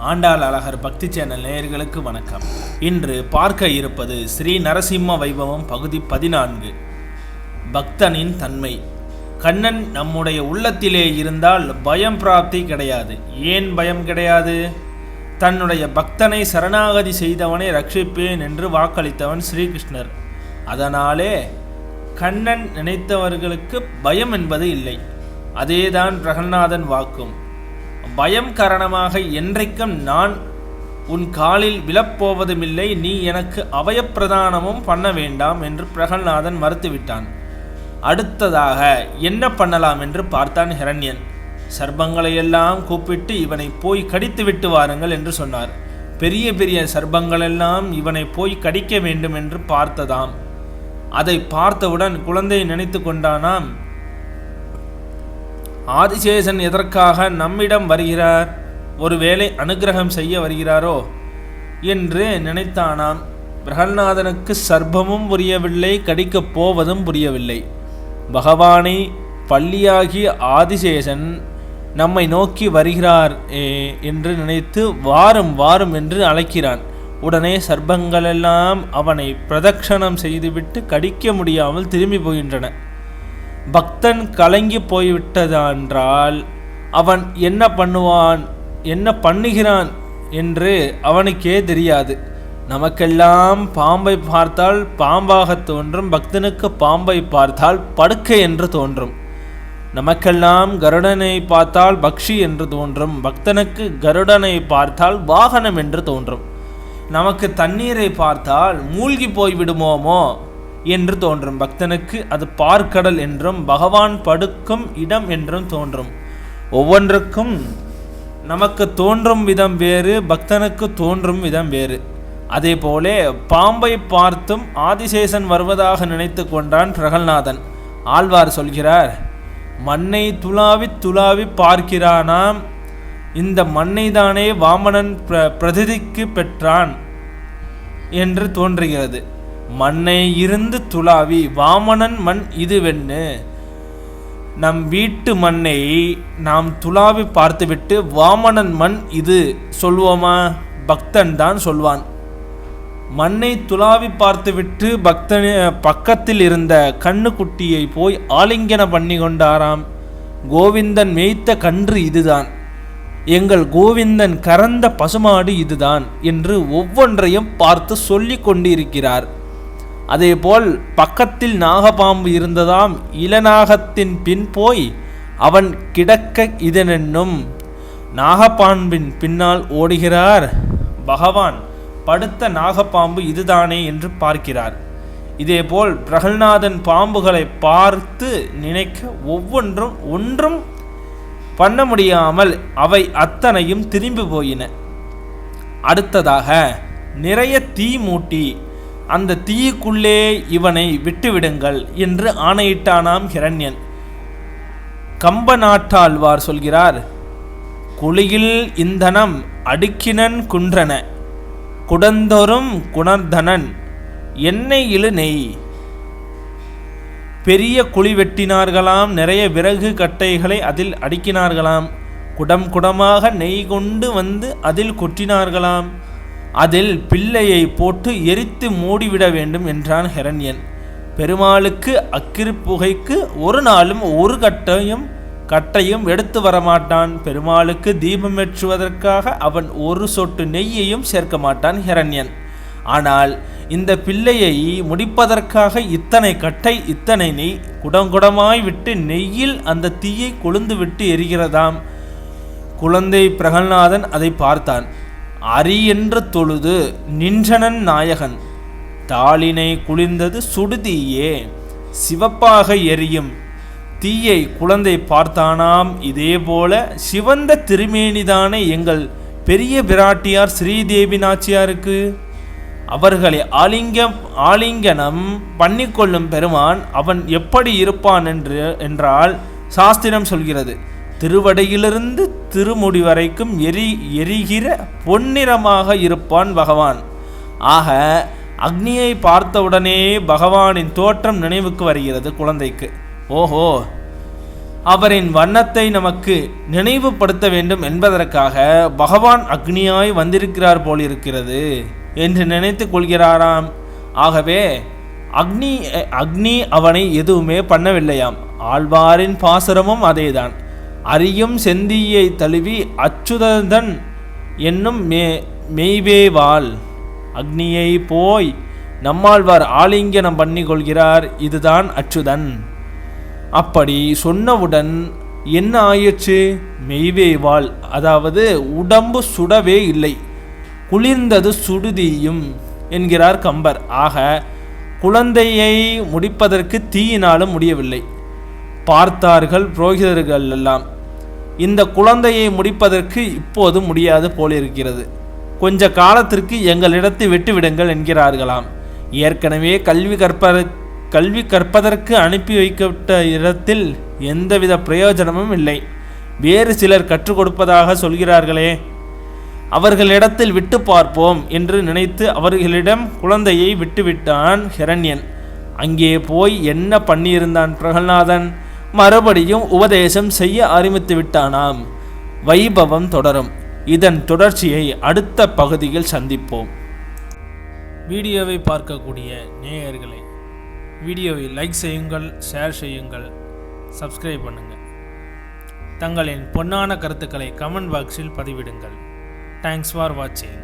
ஆண்டாள் அழகர் பக்தி சேனல் நேயர்களுக்கு வணக்கம். இன்று பார்க்க இருப்பது ஸ்ரீ நரசிம்ம வைபவம் பகுதி பதினான்கு. பக்தனின் தன்மை. கண்ணன் நம்முடைய உள்ளத்திலே இருந்தால் பயம் பிராப்தி கிடையாது. ஏன் பயம் கிடையாது? தன்னுடைய பக்தனை சரணாகதி செய்தவனை ரட்சிப்பேன் என்று வாக்களித்தவன் ஸ்ரீகிருஷ்ணர். அதனாலே கண்ணன் நினைத்தவர்களுக்கு பயம் என்பது இல்லை. அதேதான் பிரகநாதன் வாக்கும். பயம் காரணமாக என்றைக்கும் நான் உன் காலில் விழப்போவதுமில்லை. நீ எனக்கு அவயப்பிரதானமும் பண்ண வேண்டாம் என்று பிரகல்நாதன் மறுத்துவிட்டான். அடுத்ததாக என்ன பண்ணலாம் என்று பார்த்தான் ஹிரண்யன். சர்ப்பங்களையெல்லாம் கூப்பிட்டு இவனை போய் கடித்து விட்டு வாருங்கள் என்று சொன்னார். பெரிய பெரிய சர்ப்பங்களெல்லாம் இவனை போய் கடிக்க வேண்டும் என்று பார்த்ததாம். அதை பார்த்தவுடன் குழந்தையை நினைத்து கொண்டானாம். ஆதிசேஷன் எதற்காக நம்மிடம் வருகிறார்? ஒருவேளை அனுகிரகம் செய்ய வருகிறாரோ? என்று நினைத்தானாம். பிரகல்நாதனுக்கு சர்ப்பமும் புரியவில்லை கடிக்கப் போவதும் புரியவில்லை. பகவானை பள்ளியாகிய ஆதிசேஷன் நம்மை நோக்கி வருகிறார் என்று நினைத்து வாரும் வாரும் என்று அழைக்கிறான். உடனே சர்ப்பங்களெல்லாம் அவனை பிரதக்ஷணம் செய்துவிட்டு கடிக்க முடியாமல் திரும்பி போகின்றன. பக்தன் கலங்கி போய்விட்டதென்றால் அவன் என்ன பண்ணுவான்? என்ன பண்ணுகிறான்? என்று அவனுக்கே தெரியாது. நமக்கெல்லாம் பாம்பை பார்த்தால் பாம்பாக தோன்றும் பக்தனுக்கு பாம்பை பார்த்தால் படுக்கை என்று தோன்றும். நமக்கெல்லாம் கருடனை பார்த்தால் பக்ஷி என்று தோன்றும் பக்தனுக்கு கருடனை பார்த்தால் வாகனம் என்று தோன்றும். நமக்கு தண்ணீரை பார்த்தால் மூழ்கி போய் விடுமோமோ என்று தோன்றும். பக்தனுக்கு அது பார்க்கடல் என்றும் பகவான் படுக்கும் இடம் என்றும் தோன்றும். ஒவ்வொன்றுக்கும் நமக்கு தோன்றும் விதம் வேறு பக்தனுக்கு தோன்றும் விதம் வேறு. அதே போலே பாம்பை பார்த்தும் ஆதிசேஷன் வருவதாக நினைத்து கொண்டான் பிரகல்நாதன் ஆழ்வார் சொல்கிறார் மண்ணை துளாவி துளாவி பார்க்கிறானாம். இந்த மண்ணை தானே வாமனன் பிர பிரதிதிக்கு பெற்றான் என்று தோன்றுகிறது. மண்ணை இருந்து துளாவி வாமனன் மண் இதுவென்னு. நம் வீட்டு மண்ணை நாம் துளாவி பார்த்துவிட்டு வாமனன் மண் இது சொல்வோமா? பக்தன் தான் சொல்வான். மண்ணை துளாவி பார்த்துவிட்டு பக்தன் பக்கத்தில் இருந்த கண்ணுக்குட்டியை போய் ஆலிங்கன பண்ணி கொண்டாராம். கோவிந்தன் மேய்த்த கன்று இதுதான். எங்கள் கோவிந்தன் கறந்த பசுமாடு இதுதான் என்று ஒவ்வொன்றையும் பார்த்து சொல்லி கொண்டிருக்கிறார். அதேபோல் பக்கத்தில் நாகபாம்பு இருந்ததாம் இளநாகத்தின் பின் போய் அவன் கிடக்க இதனென்னும் நாகப்பாம்பின் பின்னால் ஓடுகிறார். பகவான் படுத்த நாகப்பாம்பு இதுதானே என்று பார்க்கிறார். இதேபோல் பிரகல்நாதன் பாம்புகளை பார்த்து நினைக்க ஒவ்வொன்றும் ஒன்றும் பண்ண முடியாமல் அவை அத்தனையும் திரும்பி போயின. அடுத்ததாக நிறைய தீ மூட்டி அந்த தீயுக்குள்ளே இவனை விட்டுவிடுங்கள் என்று ஆணையிட்டானாம் ஹிரண்யன். கம்ப நாட்டாழ்வார் சொல்கிறார் குழியில் இந்தனம் அடுக்கினன் குன்றன குடந்தொரும் குணர்தனன் எண்ணெய் இழு நெய். பெரிய குழி வெட்டினார்களாம் நிறைய விறகு கட்டைகளை அதில் அடுக்கினார்களாம் குடம் குடமாக நெய் கொண்டு வந்து அதில் கொட்டினார்களாம் அதில் பிள்ளையை போட்டு எரித்து மூடிவிட வேண்டும் என்றான் ஹிரண்யன். பெருமாளுக்கு அக்கிரி புகைக்கு ஒரு நாளும் ஒரு கட்டையும் கட்டையும் எடுத்து வரமாட்டான். பெருமாளுக்கு தீபம் ஏற்றுவதற்காக அவன் ஒரு சொட்டு நெய்யையும் சேர்க்க மாட்டான் ஹிரண்யன். ஆனால் இந்த பிள்ளையை முடிப்பதற்காக இத்தனை கட்டை இத்தனை நெய் குடங்குடமாய் விட்டு நெய்யில் அந்த தீயை கொழுந்து விட்டு எரிகிறதாம். குழந்தை பிரகல்நாதன் அதை பார்த்தான். அரியென்ற தொழுது நின்றனன் நாயகன். தாளினை குளிர்ந்தது சுடுதீயே சிவப்பாக எரியும். தீயை குழந்தை பார்த்தானாம் இதேபோல சிவந்த திருமேனிதானே எங்கள் பெரிய பிராட்டியார் ஸ்ரீதேவி நாச்சியாருக்கு. அவர்களை ஆலிங்க ஆலிங்கனம் பண்ணிக்கொள்ளும் பெருமான் அவன் எப்படி இருப்பான் என்று என்றால் சாஸ்திரம் சொல்கிறது. திருவடையிலிருந்து திருமுடி வரைக்கும் எரி எரிகிற பொன்னிறமாக இருப்பான் பகவான். ஆக அக்னியை பார்த்தவுடனே பகவானின் தோற்றம் நினைவுக்கு வருகிறது குழந்தைக்கு. ஓஹோ அவரின் வண்ணத்தை நமக்கு நினைவுபடுத்த வேண்டும் என்பதற்காக பகவான் அக்னியாய் வந்திருக்கிறார் போலிருக்கிறது என்று நினைத்து கொள்கிறாராம். ஆகவே அக்னி அக்னி அவனை எதுவுமே பண்ணவில்லையாம். ஆழ்வாரின் பாசுரமும் அதேதான். அரியும் செந்தியை தழுவி அச்சுதந்தன் என்னும் மே மெய்வேவாள் அக்னியை போய் நம்மாழ்வார் ஆலிங்கனம் பண்ணி கொள்கிறார் இதுதான் அச்சுதன். அப்படி சொன்னவுடன் என்ன ஆயிடுச்சு மெய்வேவாள் அதாவது உடம்பு சுடவே இல்லை. குளிர்ந்தது சுடுதியும் என்கிறார் கம்பர். ஆக குழந்தையை முடிப்பதற்கு தீயினாலும் முடியவில்லை. பார்த்தார்கள் புரோகிதர்கள் எல்லாம். இந்த குழந்தையை முடிப்பதற்கு இப்போது முடியாது போலிருக்கிறது. கொஞ்ச காலத்திற்கு எங்களிடத்தை விட்டுவிடுங்கள் என்கிறார்களாம். ஏற்கனவே கல்வி கற்ப கல்வி கற்பதற்கு அனுப்பி வைக்கப்பட்ட இடத்தில் எந்தவித பிரயோஜனமும் இல்லை. வேறு சிலர் கற்றுக் கொடுப்பதாக சொல்கிறார்களே அவர்களிடத்தில் விட்டு பார்ப்போம் என்று நினைத்து அவர்களிடம் குழந்தையை விட்டுவிட்டான் ஹிரண்யன். அங்கே போய் என்ன பண்ணியிருந்தான் பிரகல்நாதன்? மறுபடியும் உபதேசம் செய்ய ஆரம்பித்து விட்டானாம். வைபவம் தொடரும். இதன் தொடர்ச்சியை அடுத்த பகுதியில் சந்திப்போம். வீடியோவை பார்க்கக்கூடிய நேயர்களை வீடியோவை லைக் செய்யுங்கள் ஷேர் செய்யுங்கள் சப்ஸ்கிரைப் பண்ணுங்கள் தங்களின் பொன்னான கருத்துக்களை கமெண்ட் பாக்ஸில் பதிவிடுங்கள். தேங்க்ஸ் ஃபார் வாட்சிங்